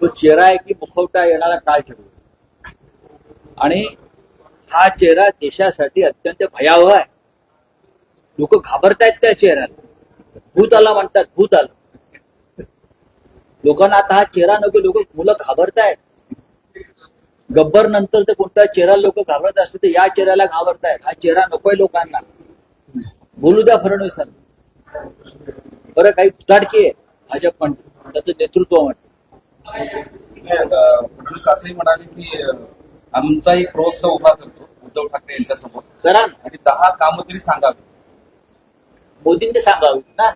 तो चेहरा आहे की मुखवटा येणारा काळ ठेवतो आणि हा चेहरा देशासाठी अत्यंत भयावह आहे. लोक घाबरतायत त्या चेहऱ्याला. भूत आला म्हणतात भूत आलं लोकांना आता हा चेहरा नको लोक मुलं घाबरतायत. गब्बर नंतर तर कोणता चेहरा लोक घाबरत असते तर या चेहऱ्याला घाबरतायत. हा चेहरा नकोय लोकांना. बोलू द्या फडणवीसांना. बरं काही भुताडकी आहे. भाजप पण त्याचं नेतृत्व म्हणत फडणवीस असंही म्हणाले की अं, आमचा एक प्रवक्ता उभा करतो उद्धव ठाकरे यांच्यासमोर. करा. आणि दहा कामं तरी सांगावी. मोदींनी सांगावीत ना.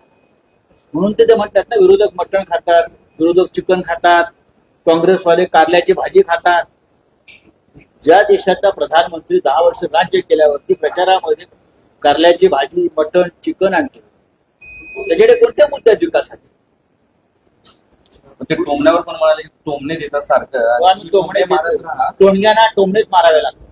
म्हणून ते म्हणतात ना विरोधक मटण खातात विरोधक चिकन खातात काँग्रेसवाले कारल्याची भाजी खातात. ज्या देशाचा प्रधानमंत्री दहा वर्ष राज्य केल्यावरती प्रचारामध्ये कारल्याची भाजी मटण चिकन आणतो. त्याच्याकडे कोणत्या मुद्दे आहेत विकासाचे? ते टोमण्यावर पण म्हणाले की टोमणे देतात सारखं. टोमणे मारत राहा. टोणग्यांना टोमणेच मारावे लागतात.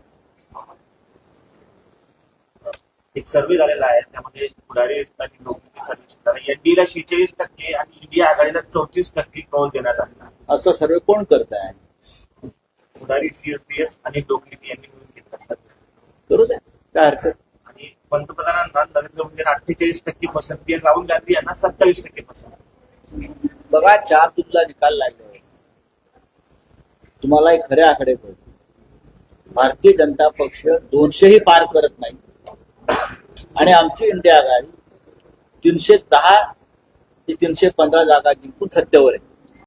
एक सर्वे झालेला आहे त्यामध्ये पुढारी आणि लोकमत सर्व्हिस एनडीला शेहेचाळीस टक्के आणि इंडिया आघाडीला चौतीस टक्के कौल देण्यात आला असं सर्वे कोण करत आहे? पुढारी सीएसडीएस आणि लोकनीती यांनी मिळून घेतला सर्वे. करू द्या. काय हरकत आणि पंतप्रधानांना नरेंद्र मोदींना अठ्ठेचाळीस टक्के पसंती आणि राहुल गांधी यांना सत्तावीस टक्के पसंती बघा चार तुमचा निकाल लागले तुम्हाला एक खरे आकडे कळतील भारतीय जनता पक्ष दोनशेही पार करत नाही. आणि आमची इंडिया आघाडी तीनशे दहा ते तीनशे पंधरा जागा जिंकून सत्तेवर आहे.